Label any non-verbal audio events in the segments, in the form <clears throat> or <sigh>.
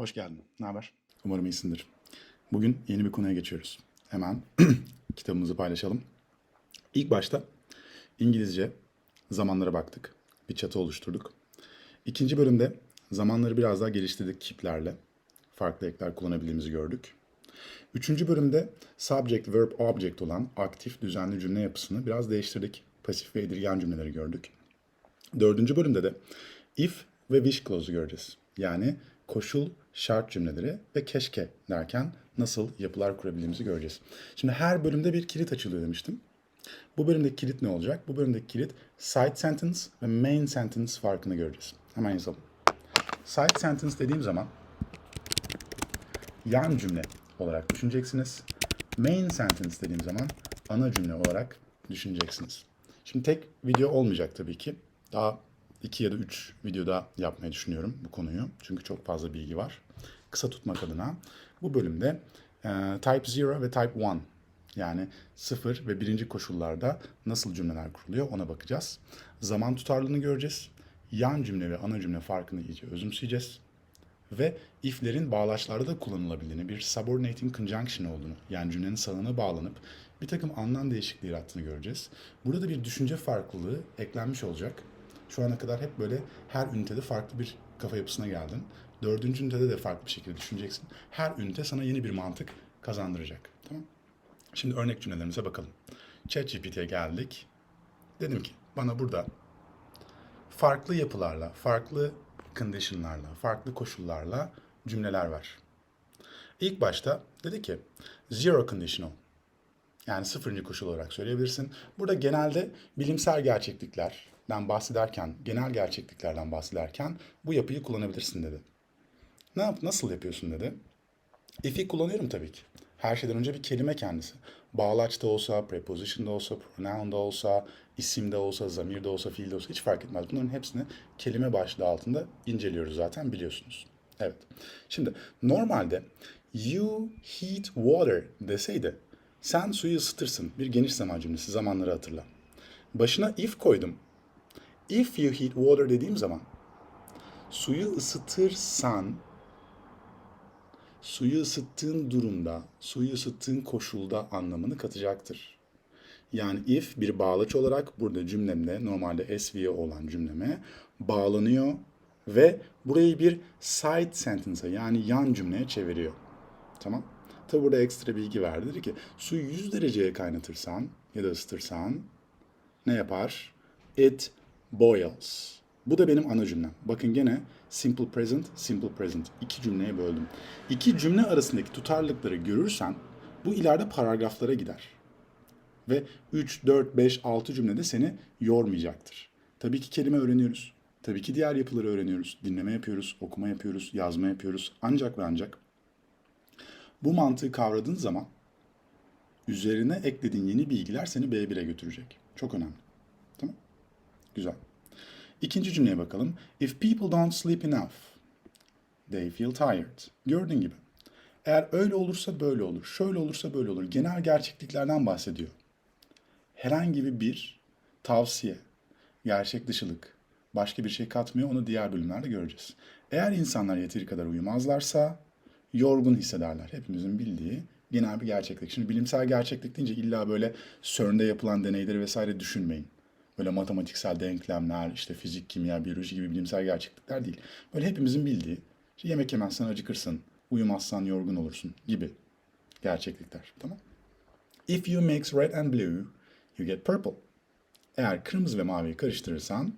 Hoş geldin. Ne haber? Umarım iyisindir. Bugün yeni bir konuya geçiyoruz. Hemen <clears throat> kitabımızı paylaşalım. İlk başta İngilizce zamanlara baktık. Bir çatı oluşturduk. İkinci bölümde zamanları biraz daha geliştirdik kiplerle. Farklı ekler kullanabildiğimizi gördük. Üçüncü bölümde subject, verb, object olan aktif düzenli cümle yapısını biraz değiştirdik. Pasif ve edilgen cümleleri gördük. Dördüncü bölümde de if ve wish clause'u göreceğiz. Yani koşul, şart cümleleri ve keşke derken nasıl yapılar kurabildiğimizi göreceğiz. Şimdi her bölümde bir kilit açılıyor demiştim. Bu bölümdeki kilit ne olacak? Bu bölümdeki kilit side sentence ve main sentence farkını göreceğiz. Hemen yazalım. Side sentence dediğim zaman yan cümle olarak düşüneceksiniz. Main sentence dediğim zaman ana cümle olarak düşüneceksiniz. Şimdi tek video olmayacak tabii ki. Daha iki ya da üç videoda yapmayı düşünüyorum bu konuyu. Çünkü çok fazla bilgi var. Kısa tutmak adına bu bölümde e, Type 0 ve Type 1 yani sıfır ve birinci koşullarda nasıl cümleler kuruluyor ona bakacağız. Zaman tutarlılığını göreceğiz. Yan cümle ve ana cümle farkını iyice özümseyeceğiz ve if'lerin bağlaçlarda da kullanılabildiğini, bir subordinating conjunction olduğunu, yani cümlenin sağına bağlanıp bir takım anlam değişikliği yarattığını göreceğiz. Burada bir düşünce farklılığı eklenmiş olacak. Şu ana kadar hep böyle her ünitede farklı bir kafa yapısına geldin. Dördüncü ünitede de farklı bir şekilde düşüneceksin. Her ünite sana yeni bir mantık kazandıracak. Tamam Şimdi örnek cümlelerimize bakalım. ChatGPT'ye geldik. Dedim ki bana burada farklı yapılarla, farklı condition'larla, farklı koşullarla cümleler var. İlk başta dedi ki zero conditional. Yani sıfırıncı koşul olarak söyleyebilirsin. Burada genelde bilimsel gerçekliklerden bahsederken, genel gerçekliklerden bahsederken bu yapıyı kullanabilirsin dedi. Ne yap, nasıl yapıyorsun dedi. If'i kullanıyorum tabii ki. Her şeyden önce bir kelime kendisi. Bağlaç da olsa, preposition da olsa, pronoun da olsa, isim de olsa, zamir de olsa, fiil de olsa hiç fark etmez. Bunların hepsini kelime başlığı altında inceliyoruz zaten biliyorsunuz. Evet. Şimdi normalde you heat water deseydi sen suyu ısıtırsın. Bir geniş zaman cümlesi zamanları hatırla. Başına if koydum. If you heat water dediğim zaman suyu ısıtırsan suyu ısıttığın durumda, suyu ısıttığın koşulda anlamını katacaktır. Yani if bir bağlaç olarak burada cümlemde normalde SVO olan cümleme bağlanıyor ve burayı bir side sentence'a yani yan cümleye çeviriyor. Tamam. Tabi burada ekstra bilgi verdi. Ki suyu 100 dereceye kaynatırsan ya da ısıtırsan ne yapar? It boils. Bu da benim ana cümlem. Bakın gene simple present, simple present. İki cümleye böldüm. İki cümle arasındaki tutarlılıkları görürsen bu ileride paragraflara gider. Ve 3, 4, 5, 6 cümlede seni yormayacaktır. Tabii ki kelime öğreniyoruz. Tabii ki diğer yapıları öğreniyoruz. Dinleme yapıyoruz, okuma yapıyoruz, yazma yapıyoruz. Ancak ve ancak bu mantığı kavradığın zaman üzerine eklediğin yeni bilgiler seni B1'e götürecek. Çok önemli. Güzel. İkinci cümleye bakalım. If people don't sleep enough, they feel tired. Gördüğün gibi. Eğer öyle olursa böyle olur, şöyle olursa böyle olur. Genel gerçekliklerden bahsediyor. Herhangi bir tavsiye, gerçek dışılık, başka bir şey katmıyor. Onu diğer bölümlerde göreceğiz. Eğer insanlar yeteri kadar uyumazlarsa yorgun hissederler. Hepimizin bildiği genel bir gerçeklik. Şimdi bilimsel gerçeklik deyince illa böyle CERN'de yapılan deneyleri vesaire düşünmeyin. Böyle matematiksel denklemler, işte fizik, kimya, biyoloji gibi bilimsel gerçeklikler değil. Böyle hepimizin bildiği, işte yemek yemezsen acıkırsın, uyumazsan yorgun olursun gibi gerçeklikler. Tamam? If you mix red and blue, you get purple. Eğer kırmızı ve maviyi karıştırırsan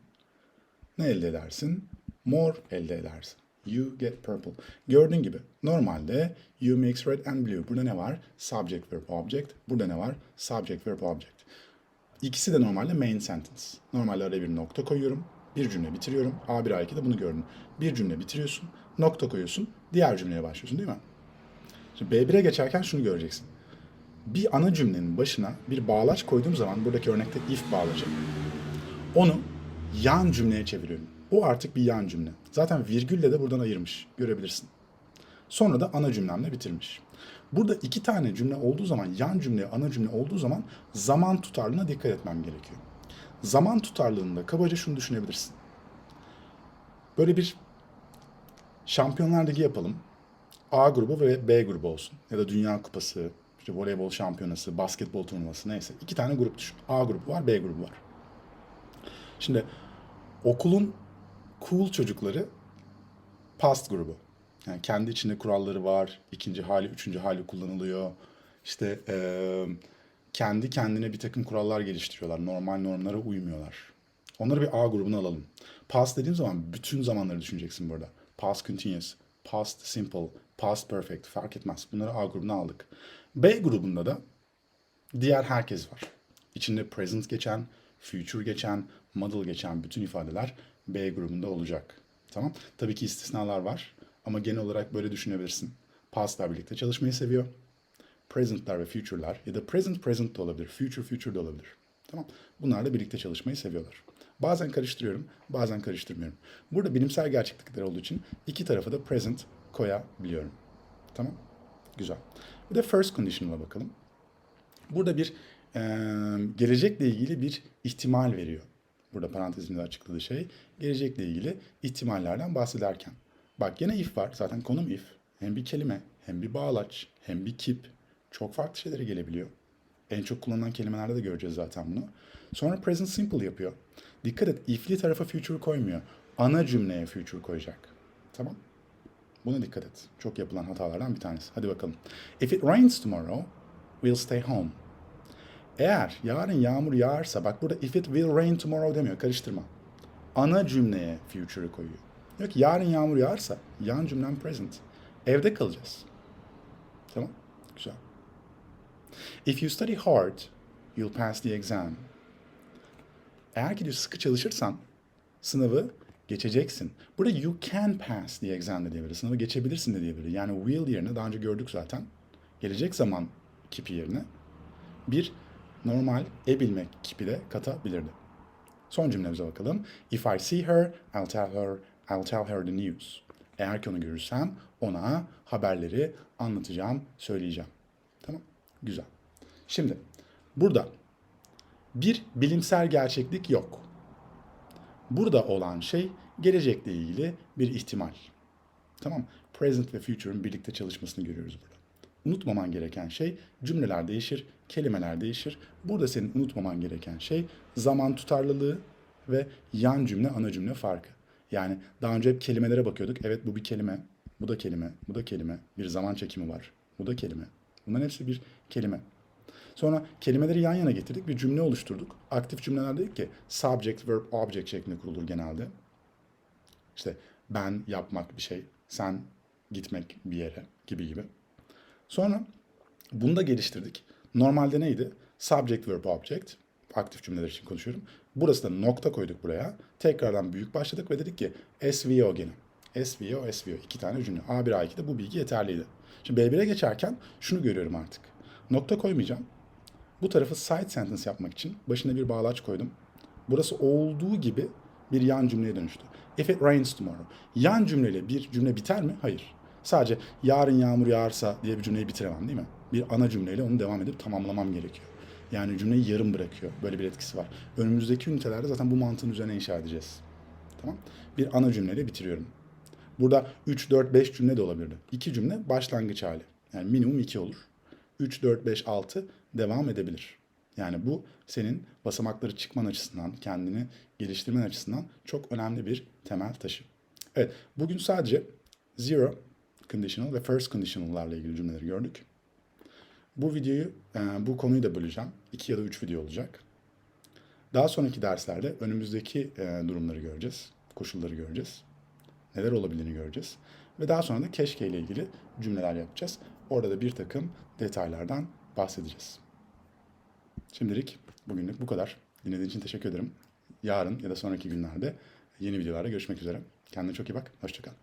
ne elde edersin? Mor elde edersin. You get purple. Gördüğün gibi normalde you mix red and blue. Burada ne var? Subject, verb, object. Burada ne var? Subject, verb, object. İkisi de normalde main sentence. Normalde araya bir nokta koyuyorum. Bir cümle bitiriyorum. A1, A2'de bunu gördüm. Bir cümle bitiriyorsun. Nokta koyuyorsun. Diğer cümleye başlıyorsun değil mi? Şimdi B1'e geçerken şunu göreceksin. Bir ana cümlenin başına bir bağlaç koyduğum zaman buradaki örnekte if bağlacı. Onu yan cümleye çeviriyorum. O artık bir yan cümle. Zaten virgülle de buradan ayırmış. Görebilirsin. Sonra da ana cümlemle bitirmiş. Burada iki tane cümle olduğu zaman, yan cümle, ana cümle olduğu zaman zaman tutarlığına dikkat etmem gerekiyor. Zaman tutarlılığında kabaca şunu düşünebilirsin. Böyle bir Şampiyonlar Ligi yapalım. A grubu ve B grubu olsun. Ya da Dünya Kupası, işte voleybol şampiyonası, basketbol turnuvası neyse. İki tane grup düşün. A grubu var, B grubu var. Şimdi okulun cool çocukları past grubu. Yani kendi içinde kuralları var. ikinci hali, üçüncü hali kullanılıyor. İşte eee, kendi kendine bir takım kurallar geliştiriyorlar. Normal normlara uymuyorlar. Onları bir A grubuna alalım. Past dediğim zaman bütün zamanları düşüneceksin burada. Past continuous, past simple, past perfect fark etmez. Bunları A grubuna aldık. B grubunda da diğer herkes var. İçinde present geçen, future geçen, model geçen bütün ifadeler B grubunda olacak. Tamam? Tabii ki istisnalar var ama genel olarak böyle düşünebilirsin. Past'lar birlikte çalışmayı seviyor. Present'lar ve future'lar ya da present present de olabilir, future future de olabilir. Tamam? Bunlar da birlikte çalışmayı seviyorlar. Bazen karıştırıyorum, bazen karıştırmıyorum. Burada bilimsel gerçeklikler olduğu için iki tarafa da present koyabiliyorum. Tamam? Güzel. Bir de first conditional'a bakalım. Burada bir e, gelecekle ilgili bir ihtimal veriyor. Burada parantezinde açıkladığı şey gelecekle ilgili ihtimallerden bahsederken. Bak yine if var. Zaten konum if. Hem bir kelime, hem bir bağlaç, hem bir kip. Çok farklı şeylere gelebiliyor. En çok kullanılan kelimelerde de göreceğiz zaten bunu. Sonra present simple yapıyor. Dikkat et if'li tarafa future koymuyor. Ana cümleye future koyacak. Tamam. Buna dikkat et. Çok yapılan hatalardan bir tanesi. Hadi bakalım. If it rains tomorrow, we'll stay home. Eğer yarın yağmur yağarsa, bak burada if it will rain tomorrow demiyor, karıştırma. Ana cümleye future'ı koyuyor. Diyor ki yarın yağmur yağarsa, yan cümlem present. Evde kalacağız. Tamam, güzel. If you study hard, you'll pass the exam. Eğer ki diyor sıkı çalışırsan, sınavı geçeceksin. Burada you can pass the exam de diyebilir. Sınavı geçebilirsin de diyebilir. Yani will yerine daha önce gördük zaten. Gelecek zaman kipi yerine bir normal e bilmek kipi de katabilirdi. Son cümlemize bakalım. If I see her, I'll tell her, I'll tell her the news. Eğer ki onu görürsem ona haberleri anlatacağım, söyleyeceğim. Tamam? Güzel. Şimdi burada bir bilimsel gerçeklik yok. Burada olan şey gelecekle ilgili bir ihtimal. Tamam. Present ve future'ın birlikte çalışmasını görüyoruz burada. Unutmaman gereken şey cümleler değişir, kelimeler değişir. Burada senin unutmaman gereken şey zaman tutarlılığı ve yan cümle ana cümle farkı. Yani daha önce hep kelimelere bakıyorduk. Evet bu bir kelime, bu da kelime, bu da kelime. Bir zaman çekimi var. Bu da kelime. Bunların hepsi bir kelime. Sonra kelimeleri yan yana getirdik, bir cümle oluşturduk. Aktif cümleler dedik ki subject, verb, object şeklinde kurulur genelde. İşte ben yapmak bir şey, sen gitmek bir yere gibi gibi. Sonra bunu da geliştirdik. Normalde neydi? Subject, verb, object. Aktif cümleler için konuşuyorum. Burası da nokta koyduk buraya. Tekrardan büyük başladık ve dedik ki SVO gene. SVO, SVO. iki tane cümle. A1, A2'de bu bilgi yeterliydi. Şimdi B1'e geçerken şunu görüyorum artık. Nokta koymayacağım. Bu tarafı side sentence yapmak için başına bir bağlaç koydum. Burası olduğu gibi bir yan cümleye dönüştü. If it rains tomorrow. Yan cümleyle bir cümle biter mi? Hayır. Sadece yarın yağmur yağarsa diye bir cümleyi bitiremem değil mi? Bir ana cümleyle onu devam edip tamamlamam gerekiyor. Yani cümleyi yarım bırakıyor. Böyle bir etkisi var. Önümüzdeki ünitelerde zaten bu mantığın üzerine inşa edeceğiz. Tamam? Bir ana cümleyle bitiriyorum. Burada 3, 4, 5 cümle de olabilirdi. 2 cümle başlangıç hali. Yani minimum 2 olur. 3, 4, 5, 6 devam edebilir. Yani bu senin basamakları çıkman açısından, kendini geliştirmen açısından çok önemli bir temel taşı. Evet, bugün sadece zero conditional ve first conditional'larla ilgili cümleleri gördük. Bu videoyu, e, bu konuyu da böleceğim. İki ya da üç video olacak. Daha sonraki derslerde önümüzdeki e, durumları göreceğiz, koşulları göreceğiz. Neler olabildiğini göreceğiz. Ve daha sonra da keşke ile ilgili cümleler yapacağız. Orada da bir takım detaylardan bahsedeceğiz. Şimdilik bugünlük bu kadar. Dinlediğiniz için teşekkür ederim. Yarın ya da sonraki günlerde yeni videolarda görüşmek üzere. Kendine çok iyi bak. Hoşçakal.